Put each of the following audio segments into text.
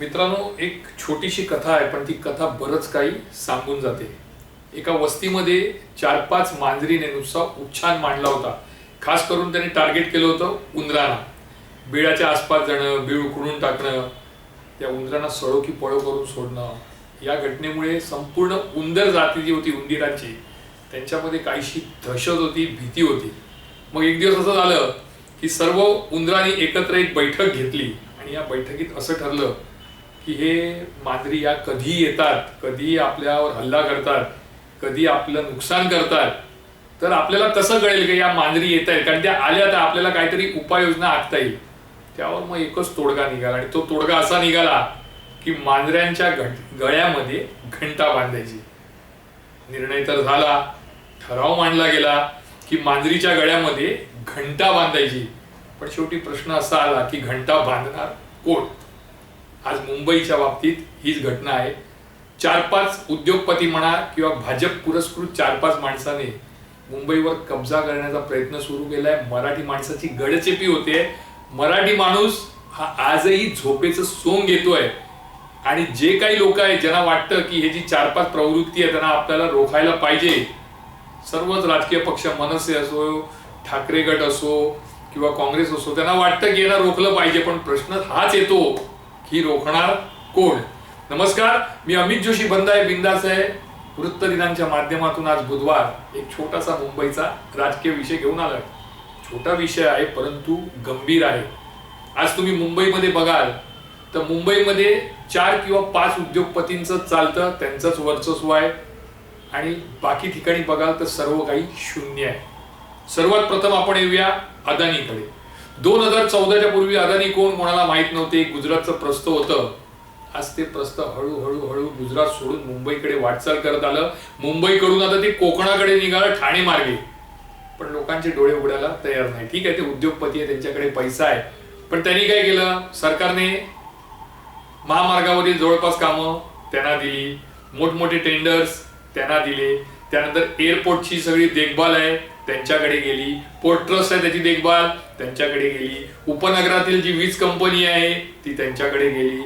मित्रांनो एक छोटीशी कथा आहे पण ती कथा बरंच काही सांगून जाते. एका वस्तीमध्ये चार पाच मांजरीने नुसता उच्छान मांडला होता. खास करून त्याने टार्गेट केलं होतं उंदरांना. बिळाच्या आसपास जाणं बीळ उकडून टाकणं त्या उंदरांना सळो की पळो करून सोडणं. या घटनेमुळे संपूर्ण उंदर जाती जी होती उंदिरांची त्यांच्यामध्ये काहीशी दहशत होती भीती होती. मग एक दिवस असं झालं की सर्व उंदरांनी एकत्र एक बैठक घेतली आणि या बैठकीत असं ठरलं की हे मांजरी या कधी येतात कधी आपल्यावर हल्ला करतात कधी आपलं नुकसान करतात तर आपल्याला कसं कळेल की या मांजरी येत आहेत. कारण त्या आल्या तर आपल्याला काहीतरी उपाययोजना आखता येईल. त्यावर मग एकच तोडगा निघाला आणि तो तोडगा असा निघाला की मांजऱ्यांच्या घट- गळ्यामध्ये घंटा बांधायची. निर्णय तर झाला ठराव मांडला गेला की मांजरीच्या गळ्यामध्ये घंटा बांधायची. पण शेवटी प्रश्न असा आला की घंटा बांधणार कोण? आज मुंबईच्या बाबतीत हीच घटना आहे. चार पाच उद्योगपती म्हणा किंवा भाजप पुरस्कृत चार पाच माणसाने मुंबईवर कब्जा करण्याचा प्रयत्न सुरू केलाय. मराठी माणसाची गडचेपी होते. मराठी माणूस हा आजही झोपेचं सोंग घेतोय. आणि जे काही लोक आहेत ज्यांना वाटतं की हे जी चार पाच प्रवृत्ती आहे त्यांना आपल्याला रोखायला पाहिजे. सर्वच राजकीय पक्ष मनसे असो ठाकरे गट असो किंवा काँग्रेस असो त्यांना वाटतं की यांना रोखलं पाहिजे पण प्रश्न हाच येतो. ही रोखणार कोण? नमस्कार मी अमित जोशी बंद आहे बिंदास आहे. वृत्तदिनांच्या माध्यमातून आज बुधवार एक छोटासा मुंबईचा राजकीय विषय घेऊन आला छोटा विषय आहे परंतु गंभीर आहे. आज तुम्ही मुंबईमध्ये बघाल तर मुंबईमध्ये चार किंवा पाच उद्योगपतींचं चालतं त्यांचंच वर्चस्व आहे. आणि बाकी ठिकाणी बघाल तर सर्व काही शून्य आहे. सर्वात प्रथम आपण येऊया अदानीकडे. दोन हजार चौदाच्या पूर्वी अदानी कोण कोणाला माहीत नव्हते. गुजरातचं प्रस्त होतं. आज ते प्रस्थ हळूहळू हळू गुजरात सोडून मुंबईकडे वाटचाल करत आलं. मुंबईकडून आता ते कोकणाकडे निघालं ठाणे मार्गे. पण लोकांचे डोळे उघडायला तयार नाही. ठीक आहे ते उद्योगपती आहे त्यांच्याकडे पैसा आहे. पण त्यांनी काय केलं? सरकारने महामार्गावरील जवळपास कामं त्यांना दिली. मोठमोठे टेंडर्स त्यांना दिले. त्यानंतर एअरपोर्टची सगळी देखभाल आहे. त्यांच्याकडे गेली. पोर्ट ट्रस्ट आहे त्याची देखभाल. त्यांच्याकडे गेली. उपनगरातील जी वीज कंपनी आहे ती त्यांच्याकडे गेली.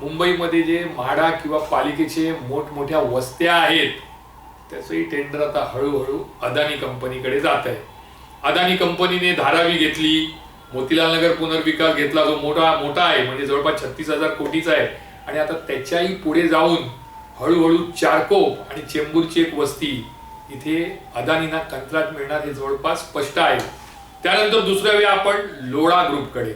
मुंबईमध्ये जे म्हाडा किंवा पालिकेचे मोठमोठ्या वस्त्या आहेत त्याचंही टेंडर आता हळूहळू अदानी कंपनीकडे जात आहे. अदानी कंपनीने धारावी घेतली. मोतीलाल नगर पुनर्विकास घेतला जो मोठा मोठा आहे म्हणजे जवळपास छत्तीस हजार कोटीचा आहे. आणि आता त्याच्याही पुढे जाऊन हळूहळू चारकोप आणि चेंबूरची एक वस्ती इथे अदानीना कंत्राट मिळणार हे जवळपास स्पष्ट आहे. त्यानंतर दुसऱ्या वेळी आपण लोढा ग्रुपकडे.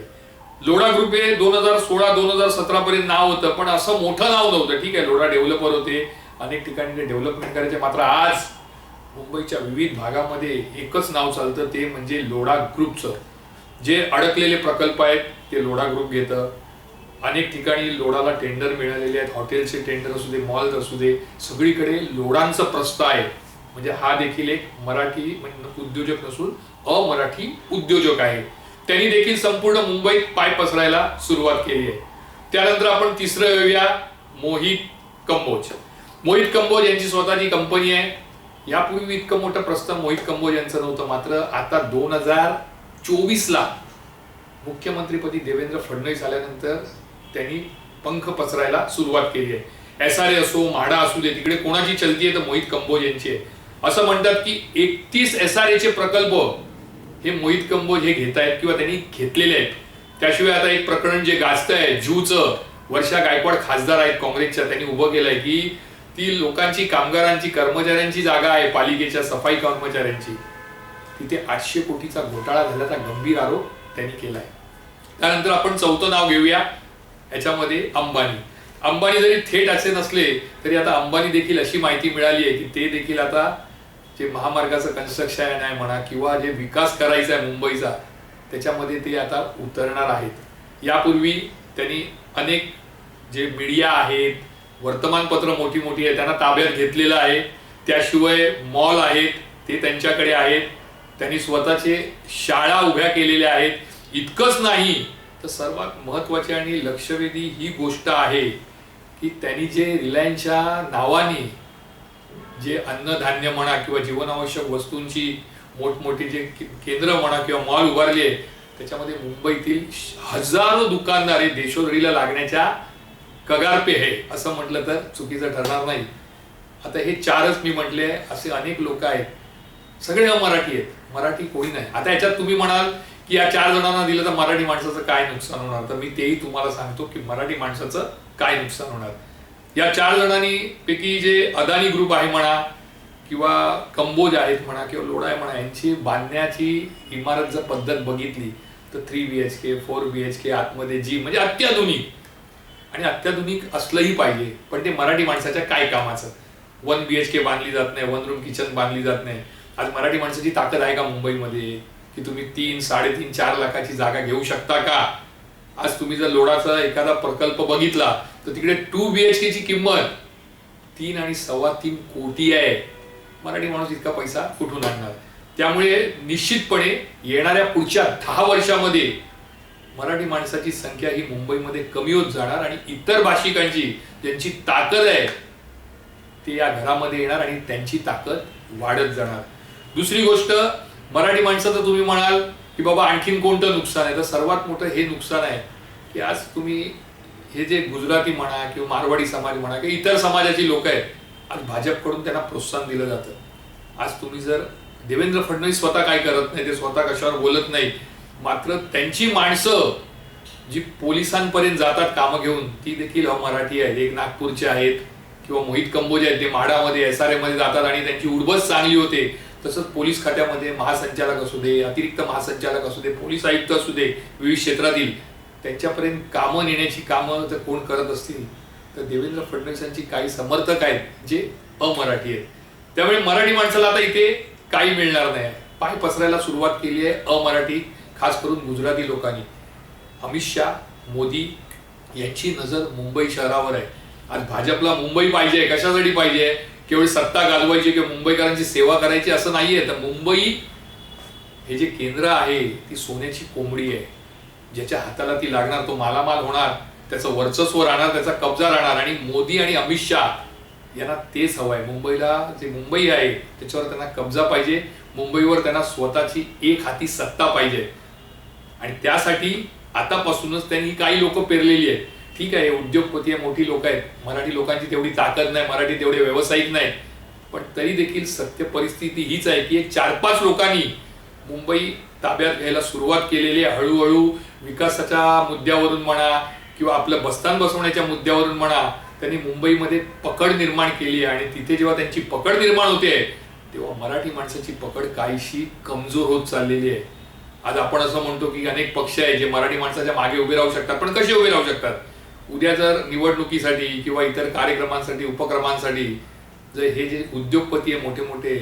लोढा ग्रुप हे दोन हजार सोळा दोन हजार सतरा पर्यंत नाव होतं पण असं मोठं नाव नव्हतं. ठीक आहे लोढा डेव्हलपर होते. अनेक ठिकाणी ते डेव्हलपमेंट करायचे. मात्र आज मुंबईच्या विविध भागामध्ये एकच नाव चालतं ते म्हणजे लोढा ग्रुपचं. जे अडकलेले प्रकल्प आहेत ते लोढा ग्रुप घेतं. अनेक ठिकाणी लोढाला टेंडर मिळालेले आहेत. हॉटेलचे टेंडर असू दे मॉल्स असू दे सगळीकडे लोढांचं प्रस्थ आहे. म्हणजे हा देखील एक मराठी म्हणजे उद्योजक नसून अमराठी उद्योजक आहे. त्यांनी देखील संपूर्ण मुंबईत पाय पसरायला सुरुवात केली आहे. त्यानंतर आपण तिसरं येऊया मोहित कंबोज. मोहित कंबोज यांची स्वतःची कंपनी आहे. यापूर्वी इतकं मोठं प्रस्ताव मोहित कंबोज यांचं नव्हतं मात्र आता दोन हजार चोवीसला मुख्यमंत्रीपदी देवेंद्र फडणवीस आल्यानंतर त्यांनी पंख पसरायला सुरुवात केली आहे. एस आर ए असो म्हाडा असू दे तिकडे कोणाची चलती आहे तर मोहित कंबोज यांची आहे. असं म्हणतात की एकतीस एस आर एचे प्रकल्प हे मोहित कंबोज हे घेत आहेत किंवा त्यांनी घेतलेले आहेत. त्याशिवाय आता एक प्रकरण जे गाजत आहे जूचं वर्षा गायकवाड खासदार आहेत काँग्रेसच्या त्यांनी उभं केलंय की ती लोकांची कामगारांची कर्मचाऱ्यांची जागा आहे पालिकेच्या सफाई कर्मचाऱ्यांची. तिथे आठशे कोटीचा घोटाळा झाल्याचा गंभीर आरोप त्यांनी केलाय. त्यानंतर आपण चौथं नाव घेऊया याच्यामध्ये अंबानी. अंबानी जरी थेट असे नसले तरी आता अंबानी देखील अशी माहिती मिळाली आहे की ते देखील आता जे महामार्गाचं कन्स्ट्रक्शन आहे म्हणा किंवा जे विकास करायचा आहे मुंबईचा त्याच्यामध्ये ते आता उतरणार आहेत. यापूर्वी त्यांनी अनेक जे मीडिया आहेत वर्तमानपत्र मोठी मोठी आहेत त्यांना ताब्यात घेतलेलं आहे. त्याशिवाय मॉल आहेत ते त्यांच्याकडे आहेत. त्यांनी स्वतःचे शाळा उभ्या केलेल्या आहेत. इतकंच नाही तर सर्वात महत्त्वाची आणि लक्षवेधी ही गोष्ट आहे की त्यांनी जे रिलायन्सच्या नावाने जे अन्नधान्य म्हणा किंवा जीवनावश्यक वस्तूंची मोठमोठी जे केंद्र म्हणा किंवा मॉल उभारले त्याच्यामध्ये मुंबईतील हजारो दुकानदार हे देशोधडीला लागण्याच्या कगार पे असं म्हटलं तर चुकीचं ठरणार नाही. आता हे चारच मी म्हटले असे अनेक लोक आहेत. सगळे मराठी आहेत. मराठी कोणी नाही. आता याच्यात तुम्ही म्हणाल की या चार जणांना दिलं तर मराठी माणसाचं काय नुकसान होणार? तर मी तेही तुम्हाला सांगतो की मराठी माणसाचं काय नुकसान होणार? या चार जणांनी पैकी जे अदानी ग्रुप आहे म्हणा किंवा कंबोज आहेत म्हणा किंवा लोडा आहे म्हणा यांची बांधण्याची इमारत जर पद्धत बघितली तर three B H K four B H K आतमध्ये जी म्हणजे अत्याधुनिक आणि अत्याधुनिक असलंही पाहिजे पण ते मराठी माणसाच्या काय कामाचं? वन बी एच के बांधली जात नाही वन रूम किचन बांधली जात नाही. आज मराठी माणसाची ताकद आहे का मुंबईमध्ये की तुम्ही तीन साडेतीन चार लाखाची जागा घेऊ शकता का? आज तुम्ही जर लोडाचा एखादा प्रकल्प बघितला तर तिकडे टू बी एच केची किंमत तीन आणि सव्वा तीन कोटी आहे. मराठी माणूस इतका पैसा कुठून आणणार? त्यामुळे निश्चितपणे येणाऱ्या पुढच्या दहा वर्षामध्ये मराठी माणसाची संख्या ही मुंबईमध्ये कमी होत जाणार आणि इतर भाषिकांची ज्यांची ताकद आहे ते या घरामध्ये येणार आणि त्यांची ताकद वाढत जाणार. दुसरी गोष्ट मराठी माणसाचं तुम्ही म्हणाल की बाबा आणखीन कोणतं नुकसान आहे? तर सर्वात मोठं हे नुकसान आहे की आज तुम्ही हे जे गुजराती म्हणा किंवा मारवाडी समाज म्हणा किंवा इतर समाजाची लोक आहेत आज भाजपकडून त्यांना प्रोत्साहन दिलं जातं. आज तुम्ही जर देवेंद्र फडणवीस स्वतः काय करत नाही ते स्वतः कशावर बोलत नाही मात्र त्यांची माणसं जी पोलिसांपर्यंत जातात कामं घेऊन ती देखील मराठी आहेत एक नागपूरचे आहेत किंवा मोहित कंबोजे आहेत ते म्हाडामध्ये एस आर एमध्ये जातात आणि त्यांची उडबस चांगली होते. तसंच पोलीस खात्यामध्ये महासंचालक असू दे अतिरिक्त महासंचालक असू दे पोलीस आयुक्त असू दे विविध क्षेत्रातील त्यांच्यापर्यंत कामं नेण्याची कामं जर कोण करत असतील तर देवेंद्र फडणवीसांची काही समर्थक आहेत जे अमराठी आहेत. त्यामुळे मराठी माणसाला आता इथे काही मिळणार नाही. पाय पसरायला सुरुवात केली आहे अमराठी खास करून गुजराती लोकांनी. अमित शाह मोदी यांची नजर मुंबई शहरावर आहे. आज भाजपला मुंबई पाहिजे कशासाठी पाहिजे केवळ सत्ता गाजवायची किंवा मुंबईकरांची सेवा करायची असं नाहीये. तर मुंबई हे जे केंद्र आहे ती सोन्याची कोंबडी आहे. ज्याच्या हाताला ती लागणार तो मालामाल होणार त्याचं वर्चस्व राहणार त्याचा कब्जा राहणार आणि मोदी आणि अमित शाह यांना तेच हवं आहे. मुंबईला जे मुंबई आहे त्याच्यावर त्यांना कब्जा पाहिजे. मुंबईवर त्यांना स्वतःची एक हाती सत्ता पाहिजे. आणि त्यासाठी आतापासूनच त्यांनी काही लोक पेरलेली आहेत. ठीक आहे उद्योगपती आहे मोठी लोक आहेत. मराठी लोकांची तेवढी ताकद नाही मराठी तेवढे व्यावसायिक नाही. पण तरी देखील सत्य परिस्थिती हीच आहे की चार पाच लोकांनी मुंबई ताब्यात घ्यायला सुरुवात केलेली आहे. हळूहळू विकासाच्या मुद्द्यावरून म्हणा किंवा आपलं बस्तान बसवण्याच्या मुद्द्यावरून म्हणा त्यांनी मुंबईमध्ये पकड निर्माण केली आहे आणि तिथे जेव्हा त्यांची पकड निर्माण होते तेव्हा मराठी माणसाची पकड काहीशी कमजोर होत चाललेली आहे. आज आपण असं म्हणतो की अनेक पक्ष आहे जे मराठी माणसाच्या मागे उभे राहू शकतात पण कसे उभे राहू शकतात? उद्या जर निवडणुकीसाठी किंवा इतर कार्यक्रमांसाठी उपक्रमांसाठी जर हे जे उद्योगपती आहे मोठे मोठे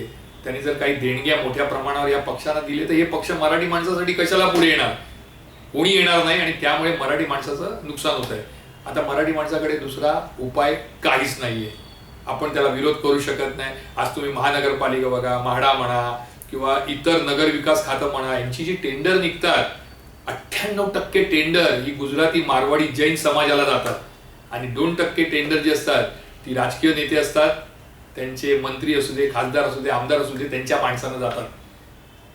त्यांनी जर काही देणग्या मोठ्या प्रमाणावर या पक्षांना दिले तर हे पक्ष मराठी माणसासाठी कशाला पुढे येणार? कोणी येणार नाही आणि त्यामुळे मराठी माणसाचं नुकसान होत आहे आता मराठी माणसाकडे दुसरा उपाय काहीच नाहीये. आपण त्याला विरोध करू शकत नाही. आज तुम्ही महानगरपालिका बघा म्हाडा म्हणा किंवा इतर नगर विकास खातं म्हणा यांची जी टेंडर निघतात अठ्ठ्याण्णव टक्के टेंडर ही गुजराती मारवाडी जैन समाजाला जातात. आणि दोन टक्के टेंडर जी असतात ती राजकीय नेते असतात त्यांचे मंत्री असू दे खासदार असू दे आमदार असू दे त्यांच्या माणसानं जातात.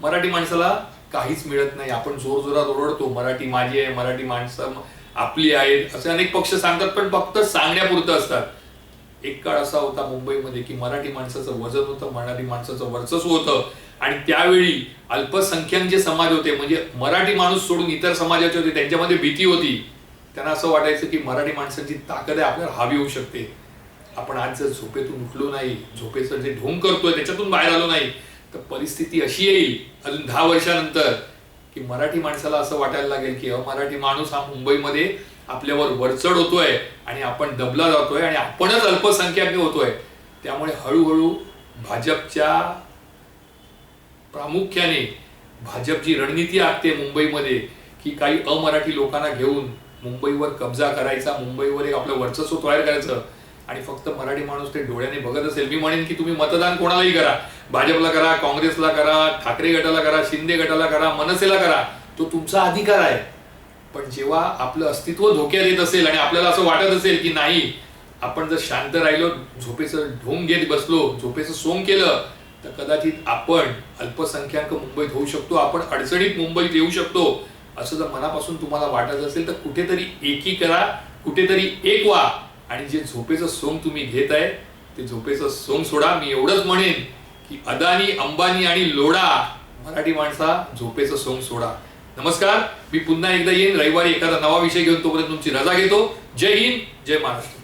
मराठी माणसाला काहीच मिळत नाही. आपण जोर जोरात ओरडतो मराठी माझी आहे मराठी माणसं आपली आहेत असे अनेक पक्ष सांगतात पण फक्त सांगण्यापुरतं असतात. एक काळ असा होता मुंबईमध्ये की मराठी माणसाचं वजन होतं मराठी माणसाचं वर्चस्व होतं. आणि त्यावेळी अल्पसंख्याक जे समाज होते म्हणजे मराठी माणूस सोडून इतर समाजाचे होते त्यांच्यामध्ये भीती होती. त्यांना असं वाटायचं की मराठी माणसाची ताकद आहे आपल्याला हवी होऊ शकते. आपण आज जर झोपेतून उठलो नाही झोपेचं जे ढोंग करतोय त्याच्यातून बाहेर आलो नाही तर परिस्थिती अशी येईल अजून दहा वर्षानंतर की मराठी माणसाला असं वाटायला लागेल की मराठी माणूस हा मुंबईमध्ये आपल्यावर वरचढ होतोय आणि आपण दबला जातोय आणि आपणच अल्पसंख्याक होतोय. त्यामुळे हळूहळू भाजपच्या प्रामुख्याने भाजप जी रणनीती आखते मुंबईमध्ये की काही अमराठी लोकांना घेऊन मुंबईवर कब्जा करायचा मुंबईवर एक आपलं वर्चस्व तयार करायचं. आणि फक्त मराठी माणूस ते डोळ्याने बघत असेल. मी म्हणेन की तुम्ही मतदान कोणालाही करा. भाजपला करा काँग्रेसला करा ठाकरे गटाला करा शिंदे गटाला करा मनसेला करा तो तुमचा अधिकार आहे. पण जेव्हा आपलं अस्तित्व धोक्यात येत असेल आणि आपल्याला असं वाटत असेल की नाही आपण जर शांत राहिलो झोपेचं ढोंग घेत बसलो झोपेचं सोंग केलं तर कदाचित आपण अल्पसंख्याक मुंबईत होऊ शकतो आपण अडचणीत मुंबईत येऊ शकतो. असं जर मनापासून तुम्हाला वाटत असेल तर कुठेतरी एकी करा कुठेतरी एक व्हा. आणि जे झोपेचं सोंग तुम्ही घेत आहे ते झोपेचं सोंग सोडा मी एवढंच म्हणेन. अदानी अंबानी आणि लोडा मराठी माणसा झोपेचं सोंग सोडा. नमस्कार मी पुन्हा एकदा येईन. रविवारी एखादा नवा विषय घेऊन तोपर्यंत तुमची रजा घेतो. जय हिंद जय महाराष्ट्र.